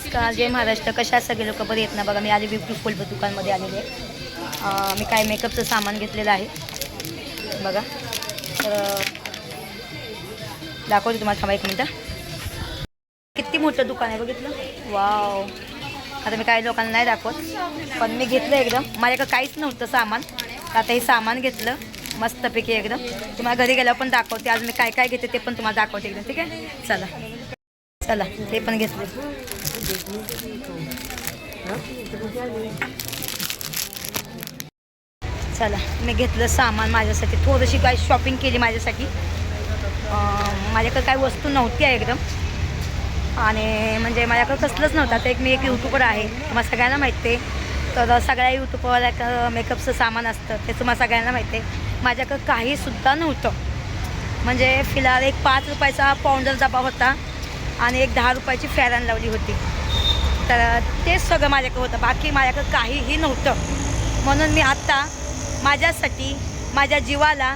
नमस्कार जय महाराष्ट्र. कशा सगळे लोक? बरे येत ना? बघा मी आली ब्युटिफुल दुकानमध्ये आलेली आहे. मी काय मेकअपचं सामान घेतलेलं आहे. बघा. तर दाखवते तुम्हाला. थांबा एक मिनटं. किती मोठं दुकान आहे बघितलं? वाव. आता मी काही लोकांना नाही दाखवत पण मी घेतलं एकदम. माझ्याकडं काहीच नव्हतं सामान. आता हे सामान घेतलं. मस्तपैकी एकदम. तुम्हाला घरी गेल्यावर पण दाखवते. आज मी काय काय घेते ते पण तुम्हाला दाखवते एकदम. ठीक आहे? चला. चला ते पण घेतले. चला मी घेतलं सामान माझ्यासाठी. थोडीशी काय शॉपिंग केली माझ्यासाठी. माझ्याकडं माझ्याकडे काही वस्तू नव्हती आहे एकदम. आणि म्हणजे माझ्याकडे कसलंच नव्हतं. तर एक मी एक यूट्यूबर आहे. तुम्हाला सगळ्यांना माहिती आहे तर सगळ्या यूट्यूबवर एक मेकअपचं सामान असतं. ते तुम्हाला सगळ्यांना माहिती आहे माझ्याकडं काहीसुद्धा नव्हतं. म्हणजे फिलहाल एक पाच रुपयाचा पाऊंडर डबा होता. आणि एक दहा रुपयाची फॅरन लावली होती. तर तेच सगळं माझ्याकडे होतं. बाकी माझ्याकडं काहीही नव्हतं. म्हणून मी आत्ता माझ्यासाठी माझ्या जीवाला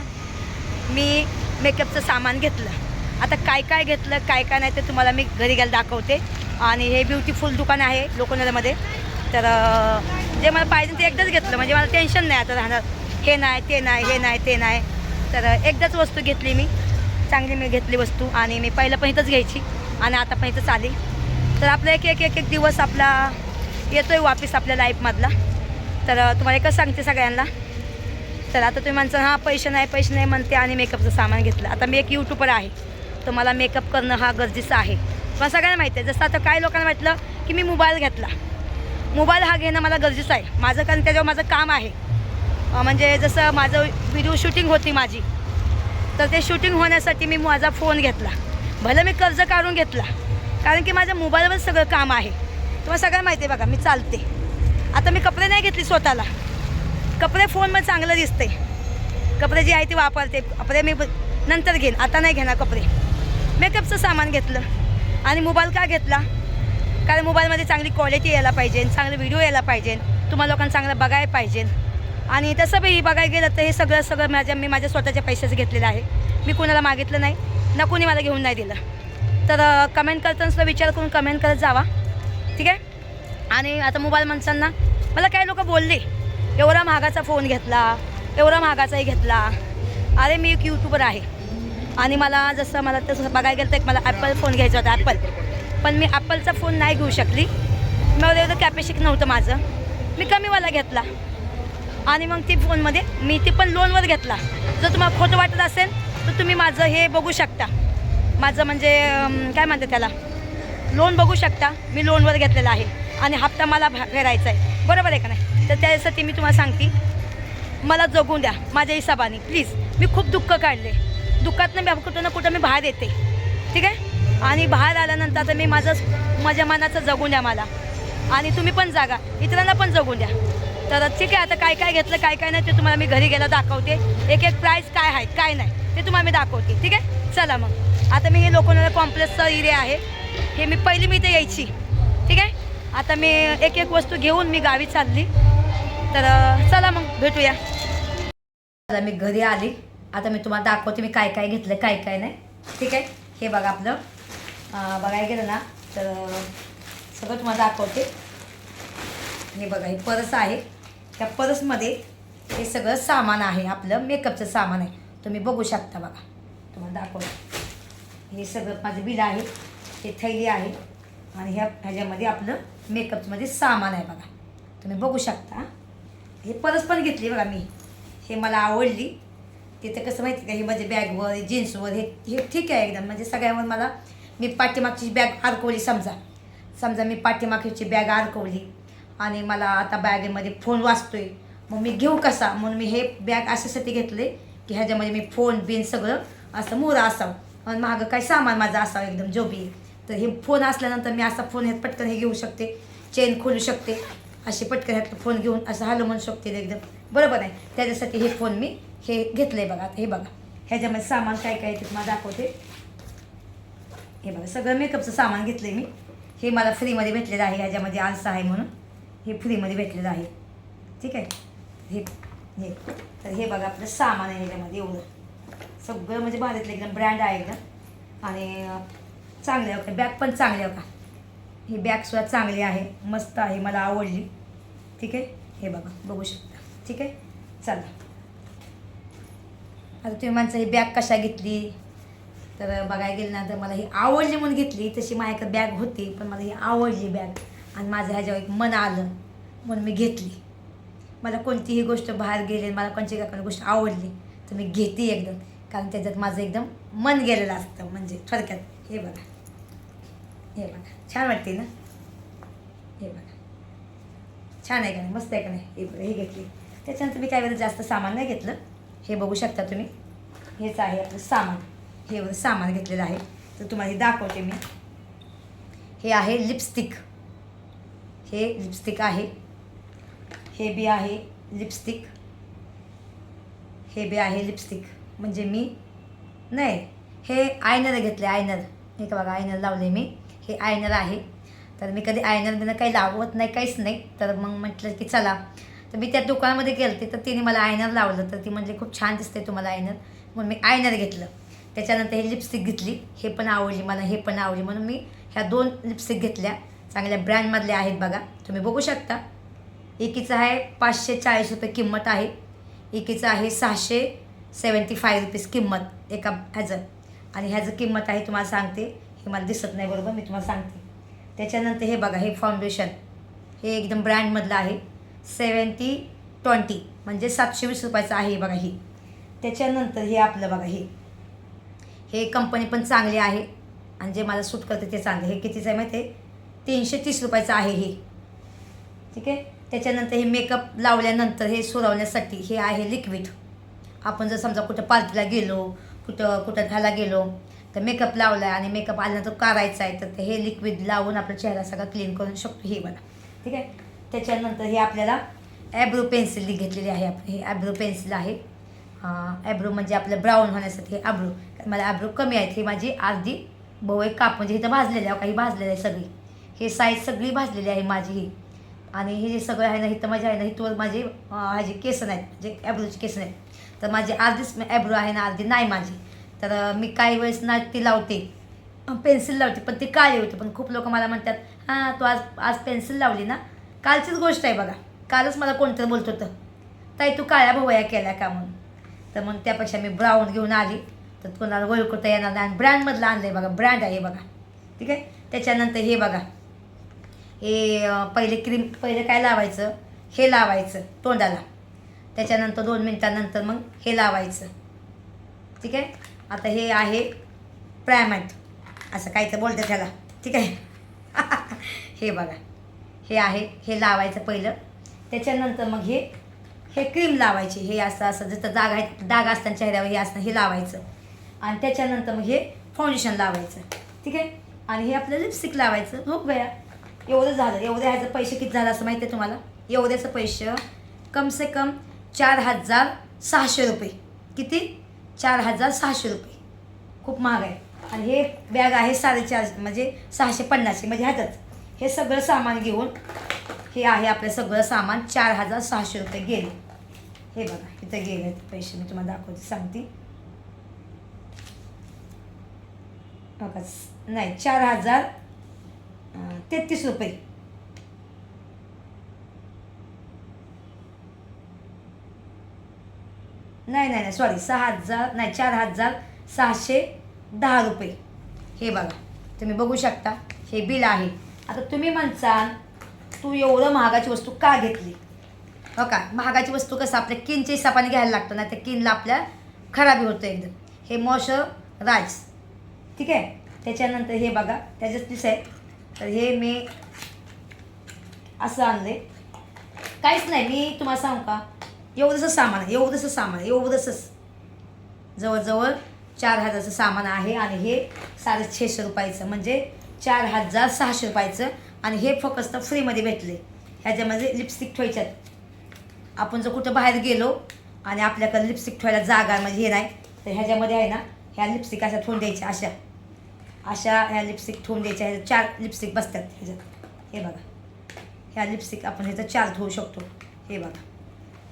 मी मेकअपचं सामान घेतलं. आता काय काय घेतलं काय काय नाही ते तुम्हाला मी घरी गेलं दाखवते. आणि हे ब्युटीफुल दुकान आहे लोकनगरमध्ये. तर जे मला पाहिजे ते एकदाच घेतलं. म्हणजे मला टेन्शन नाही आता राहणार. हे नाही ते नाही हे नाही ते नाही. तर एकदाच वस्तू घेतली मी. चांगली मी घेतली वस्तू. आणि मी पहिलं पण इथंच घ्यायची. आणि आता पण इथंच आली तर आपला एक एक एक एक दिवस आपला येतो आहे वापिस आपल्या लाईफमधला तर तुम्हाला एकच सांगते सगळ्यांना. तर आता तुम्ही म्हणता हां पैसे नाही पैसे नाही म्हणते आणि मेकअपचं सामान घेतलं. आता मी एक यूट्यूबर आहे. तर मला मेकअप करणं हा गरजेचं आहे. मला सगळ्यांना माहिती आहे. जसं आता काही लोकांना वाटलं की मी मोबाईल घेतला. मोबाईल हा घेणं मला गरजेचं आहे. माझं कारण त्याच्यावर माझं काम आहे. म्हणजे जसं माझं व्हिडिओ शूटिंग होती माझी. तर ते शूटिंग होण्यासाठी मी माझा फोन घेतला. भलं मी कर्ज काढून घेतला कारण की माझ्या मोबाईलवर सगळं काम आहे. तुम्हाला सगळं माहिती आहे बघा मी चालते. आता मी कपडे नाही घेतली स्वतःला. कपडे फोनमध्ये चांगलं दिसते कपडे जे आहे ते वापरते. कपडे मी नंतर घेईन. आता नाही घेणार कपडे. मेकअपचं सामान घेतलं. आणि मोबाईल का घेतला? कारण मोबाईलमध्ये चांगली क्वालिटी यायला पाहिजे चांगले व्हिडिओ यायला पाहिजे. तुम्हाला लोकांना चांगलं बघायला पाहिजे. आणि तसं बी बघायला गेलं तर हे सगळं सगळं माझ्या मी माझ्या स्वतःच्या पैशाचं घेतलेलं आहे. मी कोणाला मागितलं नाही. ना कोणी मला घेऊन नाही दिलं. तर कमेंट करताना सुद्धा विचार करून कमेंट करत जावा. ठीक आहे? आणि आता मोबाईल माणसांना मला काही लोक बोलले? एवढा महागाचा फोन घेतला एवढा महागाचाही घेतला. अरे मी एक यूट्यूबर आहे. आणि मला जसं मला तसं बघायला गेलं तर एक मला ॲपल फोन घ्यायचा होता ॲपल पण मी ॲपलचा फोन नाही घेऊ शकली. मला एवढं कॅपॅसिटी नव्हतं माझं. मी कमीवाला घेतला. आणि मग ती फोनमध्ये मी ती पण लोनवर घेतला. जर तुम्हाला खोटं वाटत असेल तर तुम्ही माझं हे बघू शकता. माझं म्हणजे काय म्हणतात त्याला? लोन बघू शकता. मी लोनवर घेतलेलं आहे. आणि हप्ता मला भा- फेरायचा आहे. बरोबर आहे का नाही? तर त्यासाठी मी तुम्हाला सांगते. मला जगून द्या. माझ्या हिसाबाने प्लीज मी खूप दुःख काढले. दुःखातनं मी कुठं ना कुठं मी बाहेर येते. ठीक आहे? आणि बाहेर आल्यानंतर आता मी माझं माझ्या मनाचं जगून द्या मला. आणि तुम्ही पण जागा. इतरांना पण जगून द्या. तर ठीक आहे आता काय काय घेतलं काय काय नाही ते तुम्हाला मी घरी गेला दाखवते. एक एक प्राईस काय आहे काय नाही ते तुम्हाला मी दाखवते ठीक आहे? चला मग. आता मी हे लोकनाला कॉम्प्लेक्सचा एरिया आहे. हे मी पहिली मी इथे यायची ठीक आहे? आता मी एक एक वस्तू घेऊन मी गावी चालली. तर चला मग भेटूया. आता मी घरी आली. आता मी तुम्हाला दाखवते मी काय काय घेतलं काय काय नाही ठीक आहे? हे बघा आपलं. बघायला गेलं ना तर सगळं तुम्हाला दाखवते. हे बघा हे परस आहे. त्या परसमध्ये हे सगळं सामान आहे आपलं मेकअपचं सामान आहे. तुम्ही बघू शकता बघा. तुम्हाला दाखवलं हे सगळं माझं बिल आहे हे थैली आहे आणि ह्या ह्याच्यामध्ये आपलं मेकअपमध्ये सामान आहे बघा. तुम्ही बघू शकता. हे परस पण घेतली बघा मी. हे मला आवडली. तिथे कसं माहिती का हे माझ्या बॅगवर जीन्सवर हे हे ठीक आहे एकदम. म्हणजे सगळ्यावर मला मी पाठीमागची बॅग अडकवली समजा. समजा मी पाठीमागची बॅग अडकवली. आणि मला आता बॅगेमध्ये फोन वाचतोय मग मी घेऊ कसा? म्हणून मी हे बॅग अशासाठी घेतले की ह्याच्यामध्ये मी फोन बिन सगळं असं मोरा असावं. आणि मागं काय सामान माझं असावं एकदम जोबी तर हे फोन असल्यानंतर मी असा फोन ह्यात पटकन हे घेऊ शकते. चेन खोलू शकते. अशी पटकन ह्यात फोन घेऊन असं हलो म्हणू शकते एकदम. बरोबर आहे. त्याच्यासाठी हे फोन मी हे घेतलं आहे बघा आता हे बघा. ह्याच्यामध्ये सामान काय काय ते तुम्हाला दाखवते. हे बघा सगळं मेकअपचं सामान घेतलं आहे मी. हे मला फ्रीमध्ये भेटलेलं आहे ह्याच्यामध्ये आन्सर आहे म्हणून. हे फ्रीमध्ये भेटलेलं आहे. ठीक आहे? हे हे. तर हे बघा आपलं सामान आहे याच्यामध्ये एवढं. सगळं म्हणजे भारीतलं एकदम ब्रँड आहे एकदम. आणि चांगले चांगलं का बॅग पण चांगली आहे का ही बॅगसुद्धा चांगली आहे. मस्त आहे मला आवडली. ठीक आहे? हे बघा बघू शकता. ठीक आहे? चला. आता तुम्ही माणसं ही बॅग कशा घेतली? तर बघायला गेलं ना तर मला ही आवडली म्हणून घेतली. तशी माझ्याकडे बॅग होती पण मला ही आवडली बॅग. आणि माझं ह्याच्यावर एक मन आलं म्हणून मी घेतली. मला कोणतीही गोष्ट बाहेर गेली मला कोणती काय गोष्ट आवडली तर मी घेते एकदम. कारण त्याच्यात माझं एकदम मन गेलेलं असतं म्हणजे थोडक्यात. हे बघा. हे बघा. छान वाटते ना? हे बघा. छान आहे का नाही? मस्त आहे का नाही? हे हे घेतली. त्याच्यानंतर मी काय वेळेला जास्त सामान नाही घेतलं. हे बघू शकता तुम्ही. हेच आहे आपलं सामान. हे सामान घेतलेलं आहे. तर तुम्हाला हे दाखवते मी. हे आहे लिपस्टिक. हे लिपस्टिक आहे. हे बी आहे लिपस्टिक हे बी आहे लिपस्टिक म्हणजे मी नाही हे आयनर घेतले आयनर हे का बघा आयनर लावले मी. हे आयनर आहे. तर मी कधी आयनर बिनं काही लावत नाही काहीच नाही. तर मग म्हटलं की चला. तर मी त्या दुकानामध्ये गेलते तर तिने मला आयनर लावलं. तर ती म्हणजे खूप छान दिसते तुम्हाला आयनर म्हणून मी आयनर घेतलं. त्याच्यानंतर हे लिपस्टिक घेतली. हे पण आवडली मला हे पण आवडली. म्हणून मी ह्या दोन लिपस्टिक घेतल्या. चांगल्या ब्रँडमधले आहेत बघा. तुम्ही बघू शकता. एकीचं आहे पाचशे चाळीस रुपये किंमत आहे. एकीचं आहे सहाशे सेवन्टी फाय रुपीज किंमत एका ह्याचं. आणि ह्याचं किंमत आहे तुम्हाला सांगते. हे मला दिसत नाही बरोबर मी तुम्हाला सांगते. त्याच्यानंतर हे बघा हे फाउंडेशन हे एकदम ब्रँडमधलं आहे. सेवन्टी ट्वेंटी म्हणजे सातशे वीस रुपयाचं आहे बघा हे. त्याच्यानंतर हे आपलं बघा हे. हे कंपनी पण चांगली आहे. आणि जे मला सूट करते ते चांगले. हे कितीचं आहे माहिती आहे? तीनशे तीस रुपयाचं आहे हे. ठीक आहे? त्याच्यानंतर हे मेकअप लावल्यानंतर हे सुरवण्यासाठी हे आहे लिक्विड आपण जर समजा कुठं पार्टीला गेलो कुठं कुठं घाला गेलो तर मेकअप लावला आहे आणि मेकअप आल्यानंतर करायचा आहे तर ते हे लिक्विड लावून आपला चेहरा सगळा क्लीन करू शकतो हे बघा. ठीक आहे? त्याच्यानंतर हे आपल्याला ॲब्रो पेन्सिल घेतलेली आहे आपण. हे ॲब्रो पेन्सिल आहे. ॲब्रो म्हणजे आपलं ब्राऊन होण्यासाठी हे ॲब्रो मला ॲब्रो कमी आहेत. हे माझी अर्धी बहु एक काप. म्हणजे इथं भाजलेली आहे काही भाजलेलं आहे सगळी. हे साईज सगळी भाजलेली आहे माझी ही. आणि हे जे सगळं आहे ना इथं माझे आहे ना इथवर माझे अं, ह्याचे केसन आहेत म्हणजे ॲब्रोचे केसन आहेत तर माझी अर्धीच ॲब्रो आहे ना अर्धी नाही माझी. तर मी काही वेळेस ना ती लावते. पेन्सिल लावते पण ती काळी होते. पण खूप लोक मला म्हणतात हां तू आज आज पेन्सिल लावली ना? कालचीच गोष्ट आहे बघा. कालच मला कोणतरी बोलत होतं ताई तू काळ्या भोवया केल्या का म्हणून? तर मग त्यापेक्षा मी ब्राऊन घेऊन आली. तर कोणाला ओळखता येणार नाही. आणि ब्रँडमधलं आणलं आहे बघा ब्रँड आहे बघा. ठीक आहे? त्याच्यानंतर हे बघा. हे पहिले क्रीम पहिले काय लावायचं? हे लावायचं तोंडाला. त्याच्यानंतर दोन मिनटानंतर मग हे लावायचं. ठीक आहे? आता हे आहे प्रायमॅट असं काय तर बोलतं त्याला ठीक आहे? हे बघा. हे आहे हे लावायचं पहिलं. त्याच्यानंतर मग हे हे क्रीम लावायची. हे असं असं जसं जाग आहे दाग असताना चेहऱ्यावर हे असतं हे लावायचं. आणि त्याच्यानंतर मग हे फाउंडेशन लावायचं. ठीक आहे? आणि हे आपलं लिपस्टिक लावायचं. हो गया. एवढं झालं. एवढ्या ह्याचं पैसे किती झालं असं माहिती आहे तुम्हाला? एवढ्याचं पैसे कम से कम चार हजार सहाशे रुपये. किती? चार हजार सहाशे रुपये. खूप महाग आहे. आणि हे बॅग आहे साडेचार म्हणजे सहाशे पन्नासशे म्हणजे ह्यातच हे सगळं सामान घेऊन हे आहे आपलं सगळं सामान. चार हजार सहाशे रुपये गेले. हे बघा इथं गेले पैसे. मी तुम्हाला दाखवते सांगते. बघा नाही चार हजार तेहतीस रुपये. नाही नाही नाही सॉरी सहा हजार नाही चार हजार सहाशे दहा रुपये. हे बघा तुम्ही बघू शकता हे बिल आहे. आता तुम्ही म्हणसाल तू एवढं महागाची वस्तू का घेतली? हो का? महागाची वस्तू कसं आपल्या किनच्या हिसाबाने घ्यायला लागतं ना त्या किनला आपल्या खराबी होतं एकदम. हे मॉशर राज ठीक आहे? त्याच्यानंतर हे बघा त्याच्यात दिस आहे तर हे मी असं आणले काहीच नाही मी तुम्हाला सांगू का? एवढंसं सामान आहे एवढंसं सामान आहे एवढंसंच जवळजवळ चार हजारचं सामान आहे आणि हे साडेछेशे रुपयाचं म्हणजे चार हजार सहाशे रुपयाचं आणि हे फक्त फ्रीमध्ये भेटले. ह्याच्यामध्ये लिपस्टिक ठेवायच्यात. आपण जर कुठं बाहेर गेलो आणि आपल्याकडे लिपस्टिक ठेवायला जागा म्हणजे हे नाही तर ह्याच्यामध्ये आहे ना ह्या लिपस्टिक अशा ठेवून द्यायच्या अशा. अशा ह्या लिपस्टिक ठेवून द्यायच्या. ह्याच्यात चार लिपस्टिक बसतात ह्याच्यात. हे बघा. ह्या लिपस्टिक आपण ह्याचं चार धुवू शकतो. हे बघा.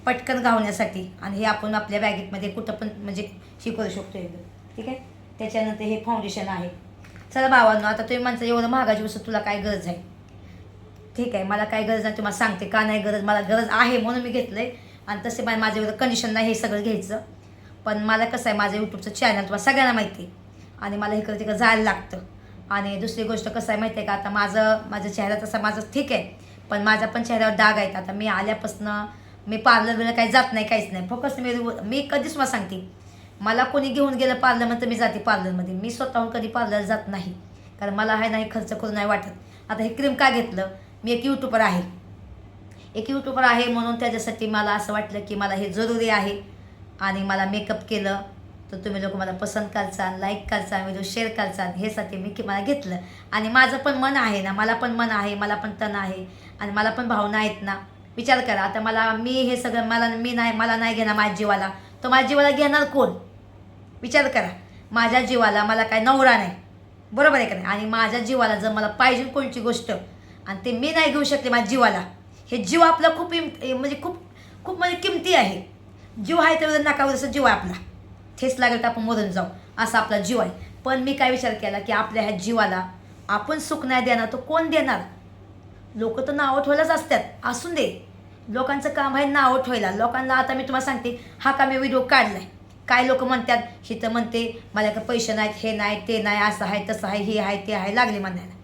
पटकन गावण्यासाठी आणि हे आपण आपल्या बॅगेतमध्ये कुठं पण म्हणजे हे करू शकतो एकदम ठीक आहे? त्याच्यानंतर हे फाउंडेशन आहे. चला भावांनो आता तुम्ही म्हणता एवढं महागाची वस्तू तुला काय गरज आहे? ठीक आहे मला काय गरज नाही तुम्हाला सांगते का नाही गरज? मला गरज आहे म्हणून मी घेतलं आहे आणि तसे पण माझ्या एवढं कंडिशन नाही हे सगळं घ्यायचं. पण मला कसं आहे माझं यूट्यूबचं चॅनल तुम्हाला सगळ्यांना माहिती आहे. आणि मला इकडं तिकडं जायला लागतं. आणि दुसरी गोष्ट कसं आहे माहिती आहे का? आता माझं माझं चेहरा तसा माझं ठीक आहे. पण माझा पण चेहऱ्यावर डाग आहेत. आता मी आल्यापासनं मी पार्लर काही जात नाही काहीच नाही. फोकस मी मी कधीच मला सांगते. मला कोणी घेऊन गेलं पार्लरमध्ये तर मी जाते पार्लरमध्ये मी स्वतःहून कधी पार्लर जात नाही. कारण मला आहे नाही खर्च करून नाही वाटत. आता हे क्रीम का घेतलं? मी एक यूट्यूबर आहे. एक यूट्यूबर आहे म्हणून त्याच्यासाठी मला असं वाटलं की मला हे जरुरी आहे. आणि मला मेकअप केलं. तर तुम्ही लोक मला पसंत करचाल लाईक करचाल व्हिडिओ शेअर करचाल हेसाठी मी की मला घेतलं. आणि माझं पण मन आहे ना मला पण मन आहे मला पण तण आहे आणि मला पण भावना आहेत ना. विचार करा आता मला मी हे सगळं मला मी नाही मला नाही घेणार माझ्या जीवाला. तर माझ्या जीवाला घेणार कोण? विचार करा. माझ्या जीवाला मला काय नवरा नाही. बरोबर आहे का नाही? आणि माझ्या जीवाला जर मला पाहिजे कोणची गोष्ट आणि ते मी नाही घेऊ शकते माझ्या जीवाला हे जीव आपला खूप इम म्हणजे खूप खूप म्हणजे किमती आहे. जीव आहे तर नकावर जसं जीव आहे आपला. ठेस लागेल तर आपण मरून जाऊ. असा आपला जीव आहे. पण मी काय विचार केला की आपल्या ह्या जीवाला आपण सुख नाही देणार तो कोण देणार? लोक तर नावं ठेवायलाच असतात. असून दे. लोकांचं काम आहे नावं ठेवायला. लोकांना आता मी तुम्हाला सांगते हा का मी व्हिडिओ काढलाय? काय लोक म्हणतात? ही तर म्हणते माझ्याकडे पैसे नाहीत हे नाही ते नाही असं आहे तसं आहे हे आहे ते आहे लागले म्हणायला.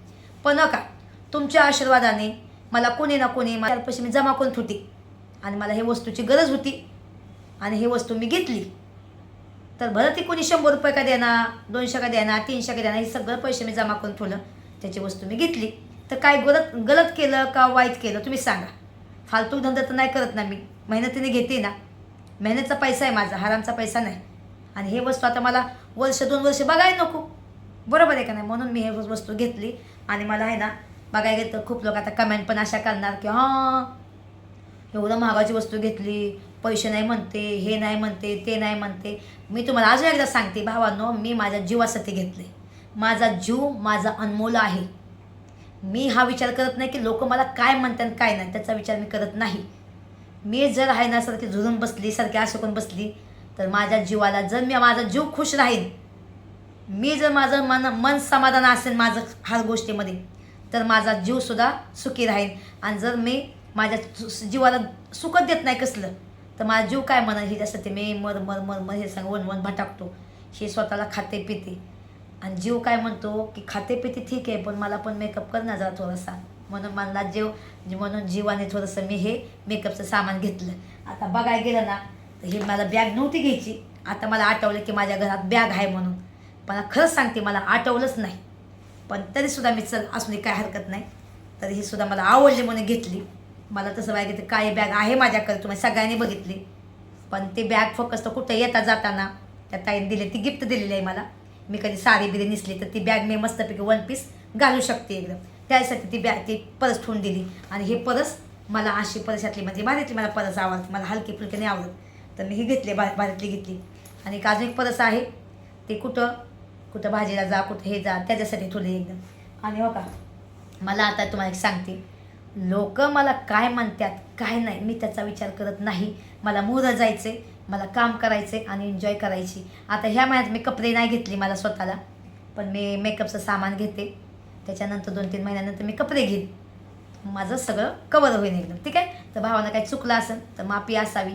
पण हो का? तुमच्या आशीर्वादाने मला कोणी ना कोणी माझ्या पैसे मी जमा करून होती आणि मला हे वस्तूची गरज होती. आणि ही वस्तू मी घेतली. तर बरं ती कोणी शंभर रुपये का देणार दोनशे का देणार तीनशे का देणार हे सगळं पैसे मी जमा करून ठेवलं. त्याची वस्तू मी घेतली. तर काय गलत गलत केलं का वाईट केलं तुम्ही सांगा. फालतू धंदा तर नाही करत ना मी. मेहनतीने घेते ना. मेहनतचा पैसा आहे माझा हरामचा पैसा नाही. आणि हे वस्तू आता मला वर्ष दोन वर्ष बघायला नको. बरोबर आहे का नाही? म्हणून मी हे वस्तू घेतली. आणि मला आहे ना बघायला गेलं तर खूप लोक आता कमेंट पण अशा करणार की हां एवढं महागाची वस्तू घेतली पैसे नाही म्हणते हे नाही म्हणते ते नाही म्हणते. मी तुम्हाला अजून एकदा सांगते भावांनो मी माझ्या जीवासाठी घेतले. माझा जीव माझा अनमोल आहे. मी हा विचार करत नाही की लोक मला काय म्हणतात काय नाही त्याचा विचार मी करत नाही. मी जर आहे ना सारखी झुरून बसली सारखी आशकून बसली तर माझ्या जीवाला जर मी माझा जीव खुश राहील मी जर माझं मन मन समाधान असेल माझं हर गोष्टीमध्ये तर माझा जीवसुद्धा सुखी राहील आणि जर मी माझ्या सु- जीवाला सुखच देत नाही कसलं. तर माझा जीव काय म्हणा हे ते मी मर मर मर मर हे सांग वन वन भटाकतो. हे स्वतःला खाते पिते. आणि जीव काय म्हणतो की खाते पिते ठीक आहे पण मला पण मेकअप कर ना जरा थोडासा. म्हणून मला जीव म्हणून जीवाने थोडंसं मी हे मेकअपचं सामान घेतलं. आता बघायला गेलं ना तर हे मला बॅग नव्हती घ्यायची. आता मला आठवलं की माझ्या घरात बॅग आहे म्हणून. पण खरंच सांगते मला आठवलंच नाही. पण तरीसुद्धा मी चल असून काय हरकत नाही. तर ही सुद्धा मला आवडली म्हणून घेतली. मला तसं बॅग काय बॅग आहे माझ्याकडे तुम्ही सगळ्यांनी बघितली. पण ते बॅग फक्त कुठं येता जाताना त्या ताईने दिली ती गिफ्ट दिलेली आहे मला. मी कधी साडी बिरी नेसली तर ती बॅग मी मस्तपैकी वन पीस घालू शकते एकदम. त्यासाठी ती बॅग ती परस ठेवून दिली. आणि हे परस मला अशी परशातली म्हणजे भारीतली मला परस आवडते. मला हलकी फुलकी नाही आवडत. तर मी ही घेतली भा भारीतली घेतली. आणि एक अजून एक परस आहे. ते कुठं कुठं भाजीला जा कुठं हे जा त्याच्यासाठी ठेवले एकदम. आणि हो का मला आता तुम्हाला एक सांगते. लोक मला काय म्हणतात काय नाही मी त्याचा विचार करत नाही. मला मोहरं जायचे मला काम करायचे आणि एन्जॉय करायची. आता ह्या महिन्यात मी कपडे नाही घेतली मला स्वतःला पण मी मेकअपचं सामान घेते. त्याच्यानंतर दोन तीन महिन्यानंतर मी कपडे घेईन. माझं सगळं कवर होईल एकदम ठीक आहे? तर भावानं काही चुकलं असेल तर माफी असावी.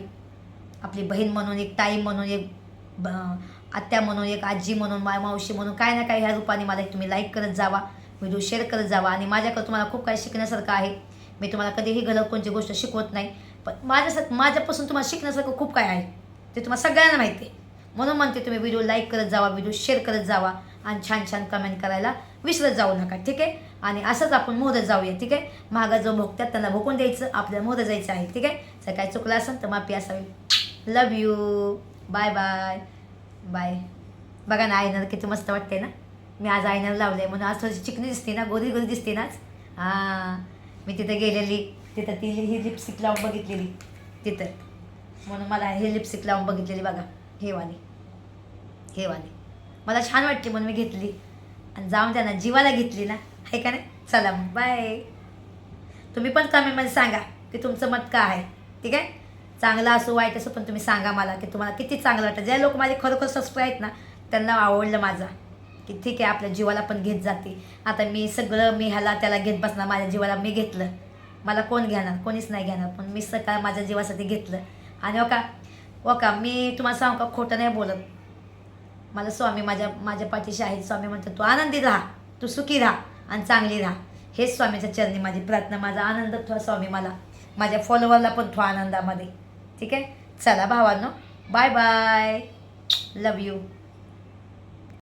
आपली बहीण म्हणून एक ताई म्हणून एक ब- आत्या म्हणून एक आजी म्हणून माय मावशी म्हणून काय ना काय ह्या रूपाने मला एक तुम्ही लाईक करत जावा व्हिडिओ शेअर करत जावा. आणि माझ्याकडे तुम्हाला खूप काही शिकण्यासारखं आहे. मी तुम्हाला कधीही गलत कोणती गोष्ट शिकवत नाही पण माझ्यासारखं माझ्यापासून तुम्हाला शिकण्यासारखं खूप काय आहे ते तुम्हाला सगळ्यांना माहिती आहे. म्हणून म्हणते तुम्ही व्हिडिओ लाईक करत जावा व्हिडिओ शेअर करत जावा आणि छान छान कमेंट करायला विसरत जाऊ नका ठीक आहे? आणि असंच आपण मोदत जाऊया ठीक आहे? महागा जो भोगतात त्यांना भोकून द्यायचं आपल्याला मोदत जायचं आहे ठीक आहे? जर काय चुकलं असेल तर माफी असावी. Love you bye bye bye बघा ना आयनर किती मस्त वाटते ना? मी आज आयनर लावलं आहे म्हणून आज थोडीशी चिकनी दिसते ना गोरी गोरी दिसते नाच हां. मी तिथं गेलेली. तिथं ती ही लिपस्टिक लावून बघितलेली. तिथं. म्हणून मला हे लिपस्टिक लावून बघितलेली बघा. हे वाली. हे वाली. मला छान वाटली म्हणून मी घेतली. आणि जाऊन द्या ना जीवाला घेतली ना. आहे का नाही? चला मग. बाय तुम्ही पण कमेंटमध्ये सांगा की तुमचं मत काय आहे. ठीक आहे? चांगलं असो वाईट असो पण तुम्ही सांगा मला की तुम्हाला किती चांगलं वाटतं. जे लोक माझे खरोखर सबस्क्राईब आहेत ना त्यांना आवडलं माझा. की ठीक आहे आपल्या जीवाला पण घेत जाते. आता मी सगळं मी ह्याला त्याला घेत बसणार माझ्या जीवाला मी घेतलं. मला कोण घेणार? कोणीच नाही घेणार. पण मी सकाळ माझ्या जीवासाठी घेतलं. आणि हो ओका ओका हो का मी तुम्हाला सांगू का खोटं नाही बोलत. मला स्वामी माझ्या माझ्या पाठीशी आहेत. स्वामी म्हणतात तू आनंदी राहा. तू सुखी राहा आणि चांगली राहा. हेच स्वामीच्या चरणी माझी प्रार्थना माझा आनंद ठेवा स्वामी मला. माझ्या फॉलोवरला पण ठेवा आनंदामध्ये. ठीक आहे? चला भावांनो बाय बाय लव यू